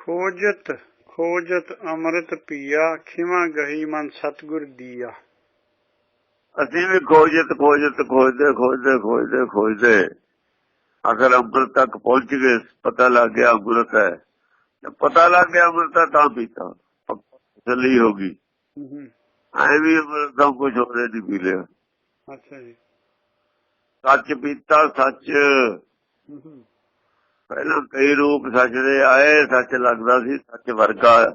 ਖੋਜਤ ਖੋਜਤ ਅੰਮ੍ਰਿਤ ਪੀਆ ਖਿਮਾ ਗਹੀ ਮਨ ਸਤਗੁਰ ਦੀਆ। ਅਸੀਂ ਵੀ ਖੋਜਤ ਖੋਜਤ ਖੋਜਦੇ ਖੋਜਦੇ ਖੋਜਦੇ ਖੋਜਦੇ। ਅਗਰ ਅੰਮ੍ਰਿਤ ਤੱਕ ਪਹੁੰਚ ਗਏ ਪਤਾ ਲੱਗ ਗਿਆ ਅੰਮ੍ਰਿਤ ਹੈ। ਤੇ ਪਤਾ ਲੱਗ ਗਿਆ ਅੰਮ੍ਰਿਤ ਤਾਂ ਪੀਤਾ ਤਸੱਲੀ ਹੋ ਗਈ। ਹੂੰ ਐ ਵੀ ਅੰਮ੍ਰਿਤ ਦਾ ਕੁਝ ਹੋਰੇ ਨਹੀਂ ਪੀ ਲਿਆ। ਅੱਛਾ ਜੀ। ਸੱਚ ਪੀਤਾ ਸੱਚ। ਪਹਿਲਾਂ ਕਈ ਰੂਪ ਸੱਚ ਦੇ ਆਏ ਸੱਚ ਲੱਗਦਾ ਸੀ ਸੱਚ ਵਰਗਾ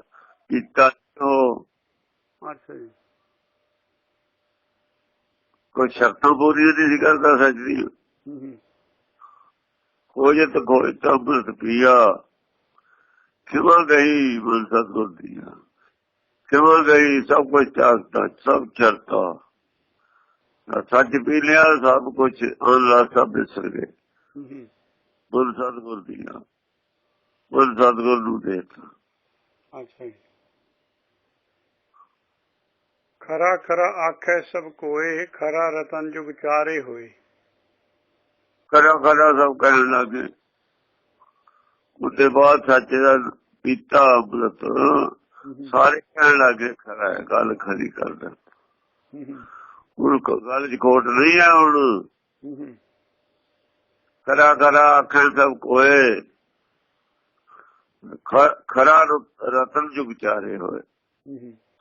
ਪੀਤਾ ਉਹ। ਅੱਛਾ ਜੀ। ਕੋਈ ਸ਼ਰਤਾਂ ਪੂਰੀਆਂ ਨਹੀਂ ਸੀ ਕਰਦਾ ਸੱਚ ਦੀ। ਖੋਜਤ ਖੋਜਤ ਅੰਮ੍ਰਿਤ ਪੀਆ। ਕਿਵਾ ਗਈ ਮਨ ਸਤਗੁਰ ਦੀਆ? ਕਿਵਾ ਗਈ ਸਭ ਕੁਝ ਚਾਹਤਾ ਸਭ ਚਰਤਾ? ਸੱਚ ਪੀ ਲਿਆ ਸਭ ਕੁਝ ਅਨਲਾ ਸਭ ਵਿਸਰ ਗਏ ਮਨ ਸਤਗੁਰ ਦੀਆ ਮਨ ਸਤਗੁਰ ਨੂੰ ਦੇਖਾ। ਅੱਛਾ ਖਰਾ ਖਰਾ ਆਖੈ ਸਭ ਕੋਏ ਖਰਾ ਰਤਨ ਜੁਗ ਚਾਰੇ ਹੋਏ। ਕਰਾ ਕਰਾ ਸਭ ਕਹਿਣ ਲੱਗੇ। ਉਹਦੇ ਬਾਅਦ ਸੱਚ ਦਾ ਪੀਤਾ ਅੰਮ੍ਰਿਤ ਸਾਰੇ ਕਹਿਣ ਲੱਗੇ ਖਰਾ ਹੈ ਗੱਲ ਖਰੀ ਕਰਦਾ ਹੁਣ ਕ- ਗੱਲ ਚ ਖੋਟ ਨਹੀਂ ਹੈ ਹੁਣ। ਕਰਾ ਕਰਾ ਆਖਾਂ ਸਭ ਕੋਏ। ਖਰਾ ਰਤਨ ਜੁਗ ਚਾਰੇ ਹੋਏ।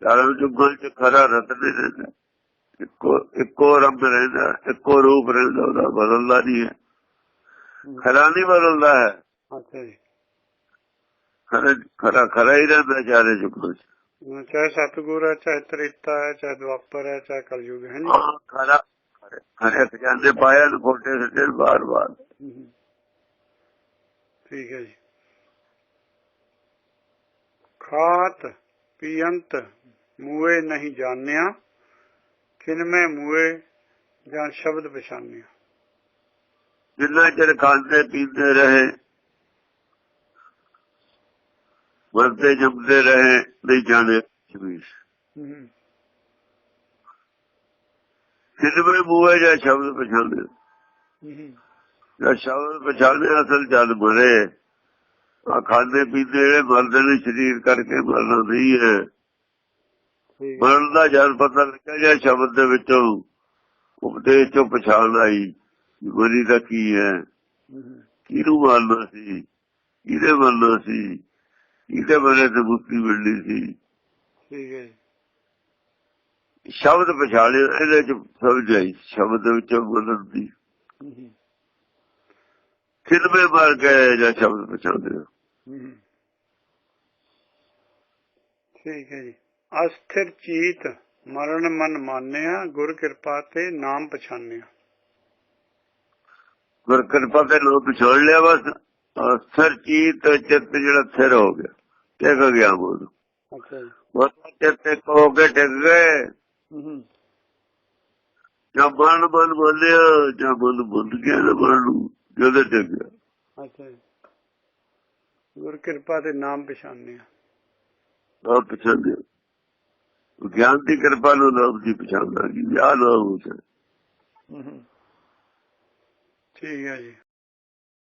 ਚਾਰਾਂ ਜੁਗਾਂ ਚ ਖਰਾ ਰਤਨ ਹੀ ਰਹਿੰਦਾ। ਇੱਕੋ ਇੱਕੋ ਰੱਬ ਰਹਿੰਦਾ ਇੱਕੋ ਰੂਪ ਰਹਿੰਦਾ ਉਹਦਾ ਬਦਲਦਾ ਨਹੀਂ ਹੈ। ਖਰਾ ਨਹੀਂ ਬਦਲਦਾ ਹੈ। ਅੱਛਾ ਜੀ। ਖਰਾ ਖਰਾ ਹੀ ਰਹਿੰਦਾ ਚਾਰੇ ਜੁਗਾਂ ਚ ਚਾਹੇ ਸਤਿਗੁਰ ਹੈ ਚਾਹੇ ਤ੍ਰੇਤਾ ਹੈ ਚਾਹੇ ਦੁਆਪਰ ਹੈ ਚਾਹੇ ਕਲਯੁਗ ਹੈ ਜੀ ਹਾਂ, ਖਰਾ ਖਰੇ ਖਜ਼ਾਨੇ ਪਾਇਆ ਨੂੰ ਫੋਟੇ ਸੱਟੇ ਬਾਰ ਬਾਰ ਹੂੰ। ਠੀਕ ਹੈ ਜੀ। ਖਾਤ ਪੀਅੰਤ ਮੂਏ ਨਹੀਂ ਜਾਣਿਆ ਕਿਨਮੇ ਮੂਏ ਜਾਂ ਸ਼ਬਦ ਪਛਾਨਿਆ ਜਿੰਨਾ ਚਿਰ ਖਾਂਦੇ ਪੀਂਦੇ ਰਹੇ ਵਰਤੇ ਜੰਮਦੇ ਰਹੇ ਨਹੀਂ ਜਾਣੇ ਸ਼ਬੀਰ। ਕਿਦਵੇਂ ਮੂਹੇ ਜਾਂ ਸ਼ਬਦ ਪਛਾਣੇ ਹੂੰ ਜਾਂ ਸ਼ਬਦ ਪਛਾਣੇ ਅਸਲ ਜਦ ਮਰੇ ਆ ਖਾਂਦੇ ਪੀਂਦੇ ਜਿਹੜੇ ਮਰਦੇ ਨੇ ਸਰੀਰ ਕਰਕੇ ਮਰਨਾ ਨਹੀਂ ਹੈ। ਮਰਨ ਦਾ ਜਦ ਪਤਾ ਲੱਗਿਆ ਜਾਂ ਸ਼ਬਦ ਦੇ ਵਿੱਚੋਂ ਉਪਦੇਸ਼ ਚੋਂ ਪਛਾਣ ਆਈ ਮਰੀ ਦਾ ਕੀ ਹੈ? ਕਿਹਨੂੰ ਮੰਨਣਾ ਸੀ? ਕਿਹਦੇ ਮੰਨਣਾ ਸੀ? ਕਿਹਦੇ ਬਾਰੇ ਤੇ ਮੁਕਤੀ ਮਿਲਣੀ ਸੀ? ਠੀਕ ਹੈ ਜੀ। ਸ਼ਬਦ ਪਛਾਣੇ ਇਹਦੇ ਚ ਸਮਝ ਆਈ ਸ਼ਬਦ ਵਿੱਚੋਂ ਬੋਲਣ ਦੀ ਖਿਦਮੇ ਮਰ ਗਏ ਜਾਂ ਸ਼ਬਦ ਪਛਾਣਦੇ ਹੂੰ। ਠੀਕ ਹੈ ਜੀ। ਅਸਥਿਰ ਚੀਤ ਮਰਨ ਮਨ ਮਾਨਿਆ ਗੁਰ ਕਿਰਪਾ ਤੇ ਨਾਮ ਪਛਾਨਿਆ। ਗੁਰ ਕਿਰਪਾ ਤੇ ਲੋਕ ਪਛਾਣ ਲਿਆ ਬਸ ਅਸਰ ਚੀਤ ਚਿੱਤ ਜਿਹੜਾ ਥਿਰ ਹੋ ਗਿਆ ਟਿਕ ਗਿਆ ਬੋਲ। ਅੱਛਾ ਉਹ ਚਿੱਤ ਹੋ ਕੇ ਟਿਕ ਗਏ। ਜਾਂ ਮਨ ਮਨ ਬੋਲਿਆ ਜਾਂ ਮਨ ਬੁੱਧ ਗਿਆ ਮਨ ਨੂੰ। ਜਦੋਂ ਟਿਕ ਗਿਆ ਅੱਛਾ ਗੁਰ ਕਿਰਪਾ ਤੇ ਨਾਮ ਪਛਾਨਿਆ ਉਹ ਪਛਾਣ ਗਿਆਨ ਦੀ ਕਿਰਪਾ ਨੂੰ ਲੋਕ ਦੀ ਪਛਾਣ ਲੱਗੀ ਵਿਆਹ ਲੋਕ ਹੂੰ ਠੀਕ ਹੈ ਜੀ।